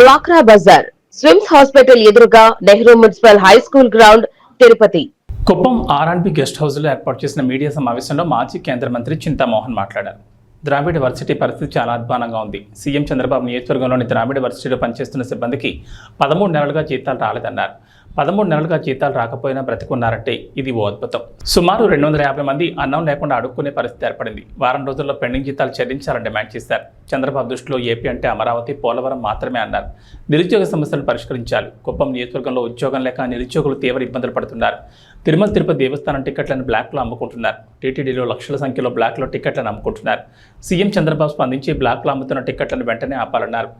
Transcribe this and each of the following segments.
డ్వాక్రా బజార్ స్విమ్స్ హాస్పిటల్ ఎదురుగా Nehru municipal high school ground Tirupati. Kuppam R and B guest హౌస్లో ఏర్పాటు చేసిన మీడియా సమావేశంలో మాజీ కేంద్ర మంత్రి చింతామోహన్ మాట్లాడారు. ద్రావిడ వర్సిటీ పరిస్థితి చాలా అధ్వానంగా ఉంది. సీఎం చంద్రబాబు నియోజకవర్గంలోని ద్రావిడ వర్సిటీలో పనిచేస్తున్న సిబ్బందికి పదమూడు నెలలుగా జీతాలు రాలేదన్నారు. పదమూడు నెలలుగా జీతాలు రాకపోయినా బ్రతికున్నారంటే ఇది ఓ అద్భుతం. సుమారు రెండు వందల యాభై మంది అన్నం లేకుండా అడుక్కునే పరిస్థితి ఏర్పడింది. వారం రోజుల్లో పెండింగ్ జీతాలు చెల్లించాలని డిమాండ్ చేశారు. చంద్రబాబు దృష్టిలో ఏపీ అంటే అమరావతి పోలవరం మాత్రమే అన్నారు. నిరుద్యోగ సమస్యలను పరిష్కరించాలి. కుప్పం నియోజకవర్గంలో ఉద్యోగం లేక నిరుద్యోగులు తీవ్ర ఇబ్బందులు పడుతున్నారు. తిరుమల తిరుపతి దేవస్థానం టికెట్లను బ్లాక్లో అమ్ముకుంటున్నారు. టీటీడీలో లక్షల సంఖ్యలో బ్లాక్లో టికెట్లను అమ్ముకుంటున్నారు. సీఎం చంద్రబాబు స్పందించి బ్లాక్లో అమ్ముతున్న టికెట్లను వెంటనే ఆపాలన్నారు.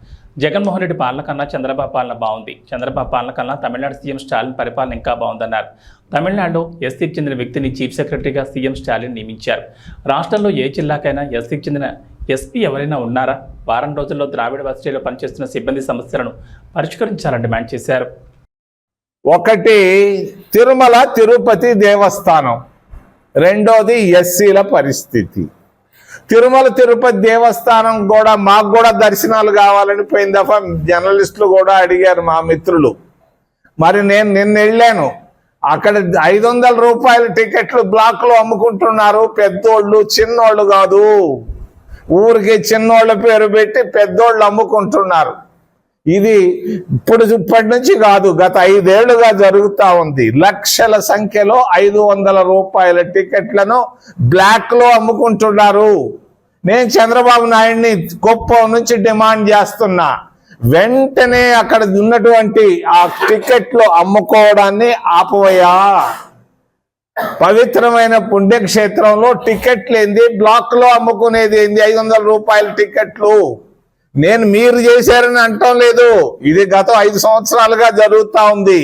జగన్మోహన్ రెడ్డి పాలన కన్నా చంద్రబాబు పాలన బాగుంది. చంద్రబాబు పాలన కన్నా తమిళనాడు సీఎం స్టాలిన్ పరిపాలన ఇంకా బాగుందన్నారు. తమిళనాడులో ఎస్సీకి చెందిన వ్యక్తిని చీఫ్ సెక్రటరీగా సీఎం స్టాలిన్ నియమించారు. రాష్ట్రంలో ఏ జిల్లాకైనా ఎస్సీకి చెందిన ఎస్పీ ఎవరైనా ఉన్నారా? వారం రోజుల్లో ద్రావిడ వసతిలో పనిచేస్తున్న సిబ్బంది సమస్యలను పరిష్కరించాలని డిమాండ్ చేశారు. ఒకటి తిరుమల తిరుపతి దేవస్థానం. రెండోది ఎస్సీల పరిస్థితి. తిరుమల తిరుపతి దేవస్థానం కూడా మాకు కూడా దర్శనాలు కావాలని పోయిన దఫా జర్నలిస్టులు కూడా అడిగారు మా మిత్రులు. మరి నేను నిన్న వెళ్ళాను. అక్కడ ఐదు వందల రూపాయల టికెట్లు బ్లాక్లో అమ్ముకుంటున్నారు. పెద్దోళ్ళు చిన్నోళ్ళు కాదు. ఊరికి చిన్నోళ్ళ పేరు పెట్టి పెద్దోళ్ళు అమ్ముకుంటున్నారు. ఇది ఇప్పుడు ఇప్పటి నుంచి కాదు గత ఐదేళ్ళుగా జరుగుతూ ఉంది. లక్షల సంఖ్యలో ఐదు వందల రూపాయల టికెట్లను బ్లాక్లో అమ్ముకుంటున్నారు. నేను చంద్రబాబు నాయుడిని గొప్ప నుంచి డిమాండ్ చేస్తున్నా. వెంటనే అక్కడ ఉన్నటువంటి ఆ టికెట్లు అమ్ముకోవడాన్ని ఆపవయ్యా. పవిత్రమైన పుణ్యక్షేత్రంలో టికెట్లు ఏంది బ్లాక్లో అమ్ముకునేది ఏంది? ఐదు వందల రూపాయల టికెట్లు. నేను మీరు చేశారని అంటం లేదు. ఇది గత ఐదు సంవత్సరాలుగా జరుగుతూ ఉంది.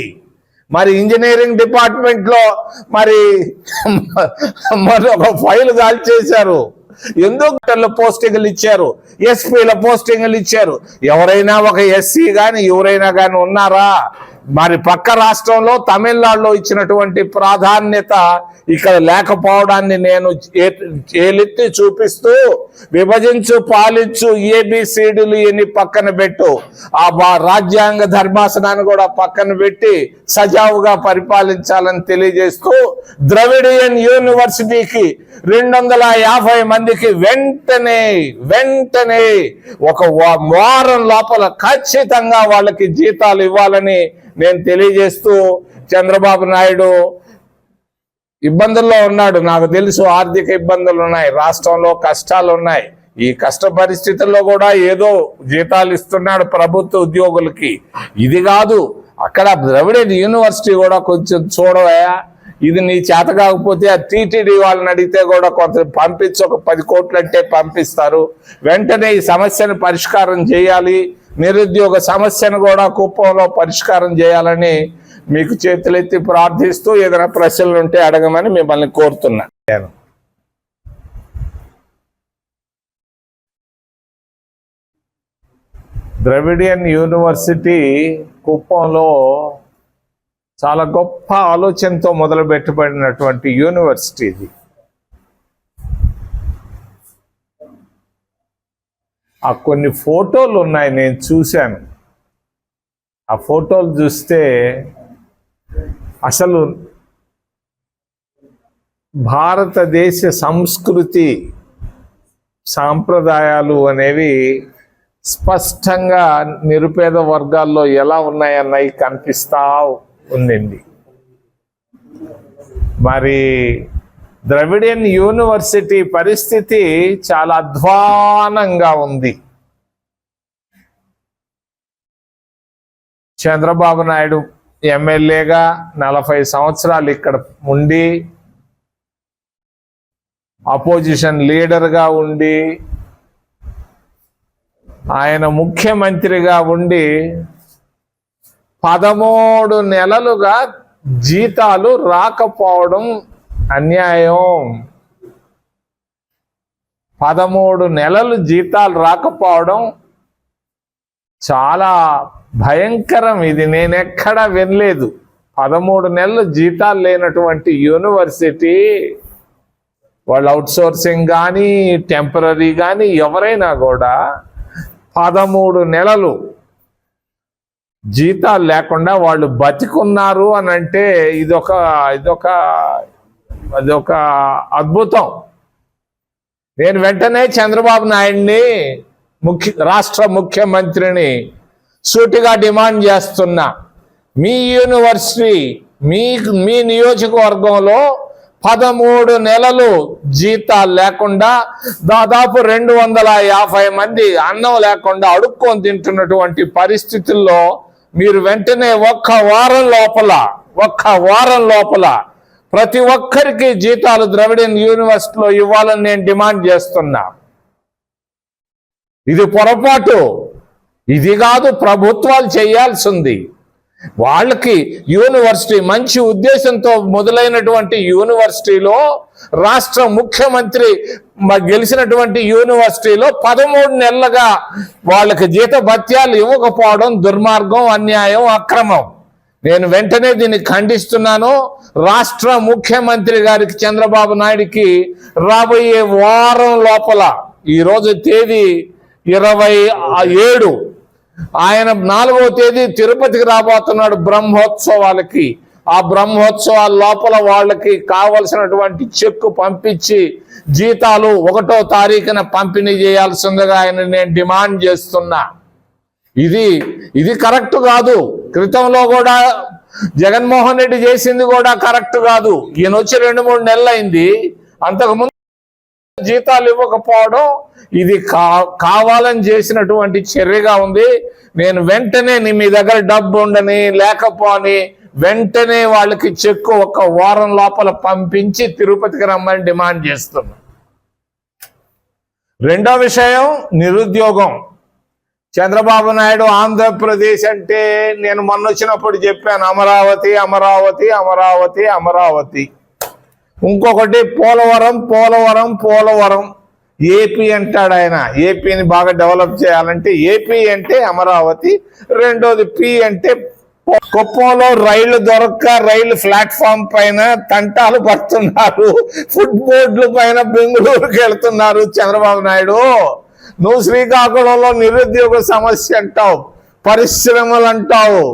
మరి ఇంజనీరింగ్ డిపార్ట్మెంట్లో మరి మరి ఒక ఫైల్ దాల్ చేశారు. ఎందుకు పోస్టింగ్లు ఇచ్చారు? ఎస్పీల పోస్టింగ్లు ఇచ్చారు. ఎవరైనా ఒక ఎస్సీ కానీ ఎవరైనా కానీ ఉన్నారా? మరి పక్క రాష్ట్రంలో తమిళనాడులో ఇచ్చినటువంటి ప్రాధాన్యత ఇక్కడ లేకపోవడాన్ని నేను ఏలెత్తి చూపిస్తూ విభజించు పాలించు ఏబిసిడీలు ఎన్ని పక్కన పెట్టు ఆ రాజ్యాంగ ధర్మాసనాన్ని కూడా పక్కన పెట్టి సజావుగా పరిపాలించాలని తెలియజేస్తూ ద్రవిడియన్ యూనివర్సిటీకి రెండు వందల యాభై మందికి వెంటనే వెంటనే ఒక వారం లోపల ఖచ్చితంగా వాళ్ళకి జీతాలు ఇవ్వాలని నేను తెలియజేస్తూ చంద్రబాబు నాయుడు ఇబ్బందుల్లో ఉన్నాడు. నాకు తెలుసు ఆర్థిక ఇబ్బందులు ఉన్నాయి. రాష్ట్రంలో కష్టాలు ఉన్నాయి. ఈ కష్ట పరిస్థితుల్లో కూడా ఏదో జీతాలు ఇస్తున్నాడు ప్రభుత్వ ఉద్యోగులకి. ఇది కాదు. అక్కడ ద్రవిడెడ్ యూనివర్సిటీ కూడా కొంచెం చూడవయా ఇది నీ చేత కాకపోతే ఆ టీటీడీ వాళ్ళని అడిగితే కూడా కొంత పంపించి ఒక పది కోట్లు అంటే పంపిస్తారు. వెంటనే ఈ సమస్యను పరిష్కారం చేయాలి. నిరుద్యోగ సమస్యను కూడా కుప్పంలో పరిష్కారం చేయాలని మీకు చేతులెత్తి ప్రార్థిస్తూ ఏదైనా ప్రశ్నలు ఉంటే అడగమని మిమ్మల్ని కోరుతున్నా. నేను. ద్రవిడియన్ యూనివర్సిటీ కుప్పంలో చాలా గొప్ప ఆలోచనతో మొదలు పెట్టబడినటువంటి యూనివర్సిటీ ఇది. ఆ కొన్ని ఫోటోలు ఉన్నాయి నేను చూశాను. ఆ ఫోటోలు చూస్తే అసలు భారతదేశ సంస్కృతి సాంప్రదాయాలు అనేవి స్పష్టంగా నిరుపేద వర్గాల్లో ఎలా ఉన్నాయన్నవి కనిపిస్తా ఉందండి మరి ద్రవిడియన్ యూనివర్సిటీ పరిస్థితి చాలా అధ్వానంగా ఉంది. చంద్రబాబు నాయుడు ఎమ్మెల్యేగా నలభై సంవత్సరాలు ఇక్కడ ఉండి అపోజిషన్ లీడర్గా ఉండి ఆయన ముఖ్యమంత్రిగా ఉండి పదమూడు నెలలుగా జీతాలు రాకపోవడం అన్యాయం. పదమూడు నెలలు జీతాలు రాకపోవడం చాలా భయంకరం. ఇది నేనెక్కడా వినలేదు. పదమూడు నెలలు జీతాలు లేనటువంటి యూనివర్సిటీ వాళ్ళు అవుట్సోర్సింగ్ కానీ టెంపరీ కానీ ఎవరైనా కూడా పదమూడు నెలలు జీతాలు లేకుండా వాళ్ళు బతికున్నారు అని అంటే ఇదొక ఇదొక అదొక అద్భుతం. నేను వెంటనే చంద్రబాబు నాయుడిని ముఖ్య రాష్ట్ర ముఖ్యమంత్రిని సూటిగా డిమాండ్ చేస్తున్నా. మీ యూనివర్సిటీ మీ మీ నియోజకవర్గంలో పదమూడు నెలలు జీతాలు లేకుండా దాదాపు రెండు వందల యాభై మంది అన్నం లేకుండా అడుక్కొని తింటున్నటువంటి పరిస్థితుల్లో మీరు వెంటనే ఒక్క వారం లోపల ఒక్క వారం లోపల ప్రతి ఒక్కరికి జీతాలు ద్రవిడియన్ యూనివర్సిటీలో ఇవ్వాలని నేను డిమాండ్ చేస్తున్నా. ఇది పొరపాటు. ఇది కాదు ప్రభుత్వాలు చేయాల్సింది. వాళ్ళకి యూనివర్సిటీ మంచి ఉద్దేశంతో మొదలైనటువంటి యూనివర్సిటీలో రాష్ట్ర ముఖ్యమంత్రి గెలిచినటువంటి యూనివర్సిటీలో పదమూడు నెలలుగా వాళ్ళకి జీత భత్యాలు ఇవ్వకపోవడం దుర్మార్గం అన్యాయం అక్రమం. నేను వెంటనే దీన్ని ఖండిస్తున్నాను. రాష్ట్ర ముఖ్యమంత్రి గారికి చంద్రబాబు నాయుడికి రాబోయే వారం లోపల ఈరోజు తేదీ ఇరవై ఏడు ఆయన నాలుగవ తేదీ తిరుపతికి రాబోతున్నాడు బ్రహ్మోత్సవాలకి. ఆ బ్రహ్మోత్సవాల లోపల వాళ్ళకి కావలసినటువంటి చెక్కు పంపించి జీతాలు ఒకటో తారీఖున పంపిణీ చేయాల్సిందిగా ఆయన నేను డిమాండ్ చేస్తున్నా. ఇది ఇది కరెక్ట్ కాదు. క్రితంలో కూడా జగన్మోహన్ రెడ్డి చేసింది కూడా కరెక్ట్ కాదు. ఈయన వచ్చి రెండు మూడు నెలలు అయింది అంతకుముందు జీతాలు ఇవ్వకపోవడం ఇది కా కావాలని చేసినటువంటి చర్యగా ఉంది. నేను వెంటనే నీ మీ దగ్గర డబ్బు ఉండని లేకపోని వెంటనే వాళ్ళకి చెక్కు ఒక వారం లోపల పంపించి తిరుపతికి రమ్మని డిమాండ్ చేస్తున్నా. రెండో విషయం నిరుద్యోగం. చంద్రబాబు నాయుడు ఆంధ్రప్రదేశ్ అంటే నేను మొన్న వచ్చినప్పుడు చెప్పాను అమరావతి అమరావతి అమరావతి అమరావతి. ఇంకొకటి పోలవరం పోలవరం పోలవరం. ఏపీ అంటాడు ఆయన. ఏపీని బాగా డెవలప్ చేయాలంటే ఏపీ అంటే అమరావతి రెండోది పి అంటే కుప్పంలో రైళ్ళు దొరక్క రైలు ప్లాట్ఫామ్ పైన తంటాలు పడుతున్నారు. ఫుట్ బోర్డుల పైన బెంగళూరుకి వెళ్తున్నారు చంద్రబాబు నాయుడు. నువ్వు శ్రీకాకుళంలో నిరుద్యోగ సమస్య అంటావు పరిశ్రమలు అంటావు.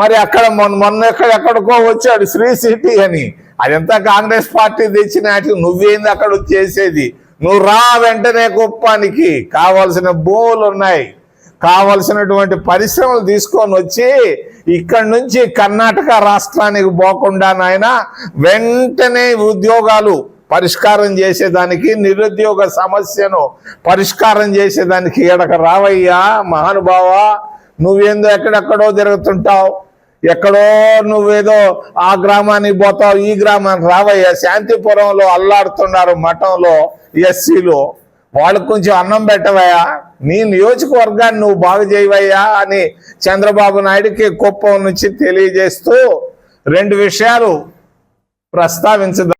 మరి అక్కడ మొన్న మొన్న ఎక్కడ ఎక్కడికో వచ్చాడు శ్రీ సిటీ అని. అదంతా కాంగ్రెస్ పార్టీ తెచ్చిన వాటికి నువ్వేంది అక్కడ చేసేది? నువ్వు రా వెంటనే కుప్పానికి. కావాల్సిన భూములు ఉన్నాయి. కావలసినటువంటి పరిశ్రమలు తీసుకొని వచ్చి ఇక్కడి నుంచి కర్ణాటక రాష్ట్రానికి పోకుండా నాయన వెంటనే ఉద్యోగాలు పరిష్కారం చేసేదానికి నిరుద్యోగ సమస్యను పరిష్కారం చేసేదానికి ఎడక రావయ్యా మహానుభావ నువ్వేందో ఎక్కడెక్కడో తిరుగుతుంటావు. ఎక్కడో నువ్వేదో ఆ గ్రామానికి పోతావు ఈ గ్రామానికి రావయ్యా. శాంతిపురంలో అల్లాడుతున్నారు మఠంలో ఎస్సీలు. వాళ్ళకు కొంచెం అన్నం పెట్టవయ్యా. నీ నియోజకవర్గాన్ని నువ్వు బాగు చేయవయ్యా అని చంద్రబాబు నాయుడికి కుప్పం నుంచి తెలియజేస్తూ రెండు విషయాలు ప్రస్తావించదా